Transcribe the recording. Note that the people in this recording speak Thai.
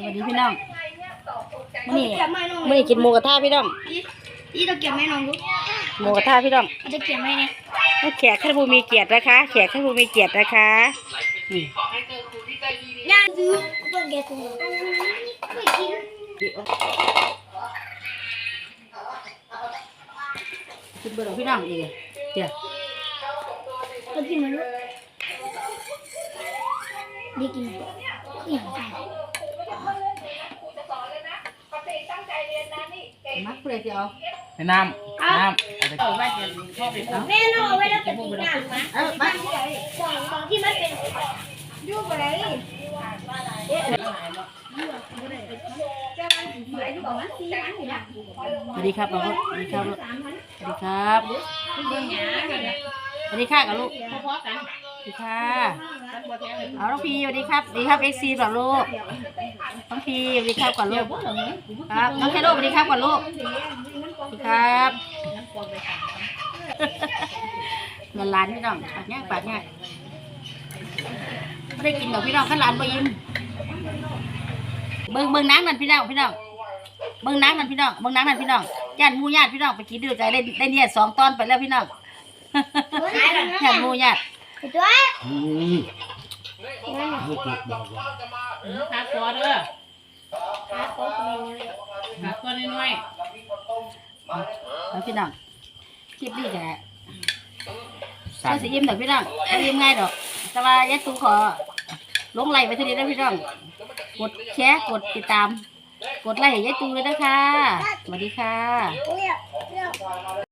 สวัสดีพี่น้องมื้อนี้เก็บไม่น้องมื้อนี้กินหมูกระทะพี่น้องอีเราเก็บไม่น้องลูกหมูกระทะพี่น้องเราจะเก็บไม่เนี่ยให้แขกท่านผู้มีเกียรตินะคะแขกท่านผู้มีเกียรตินะคะนี่ย่างซื้อเปิดแกะตัวไม่กินกินเบอร์พี่น้องอีกเดี๋ยวเรากินมันลูกดีกินอย่ มักเปลือกเดียวให้น้ำน้ำเอาไปแม่น้องเอาไว้แล้วจะกินน้ำนะเออมาของของที่มันเป็นยูบอะไรจะมันสีอะไรที่บอกว่าสีอันนี้นะสวัสดีครับเราก็สวัสดีครับลูกสามพันสวัสดีครับ สวัสดีค่ะกับลูกสวัสดีค่ะเอาน้องพีสวัสดีครับสวัสดีครับเอ็กซีก่อนลูกน้องพีสวัสดีครับก่อนลูกครับน้องแคโรสวัสดีครับก่อนลูกสวัสดีครับเงินล้านพี่น้องปากง่ายปากง่ายไม่ได้กินดอกพี่น้องข้างหลานบ่ยิ้มเบิ่งเบิ่งนังนั่นพี่น้องพี่น้องเบิ่งนังนั่นพี่น้องเบิ่งนังนั่นพี่น้องญาติมู่ญาติพี่น้องไปกินด้วยกันได้ได้เนี่ยสองตอนไปแล้วพี่น้อง ญาติหมู่ญาติตัวอืมลูกติดบอกว่าผักตัวเด้อผักตัวน้อยแล้วพี่น้องคลิปนี้แกก็สิยิ้มดอกพี่น้องบ่ยิ้มง่ายดอก แต่ว่ายายตูขอลงไลค์ไปทีนี้นะพี่น้อง กดแชร์กดติดตาม กดไลค์ให้ยายตูเลยนะคะสวัสดีค่ะเรียกเรียก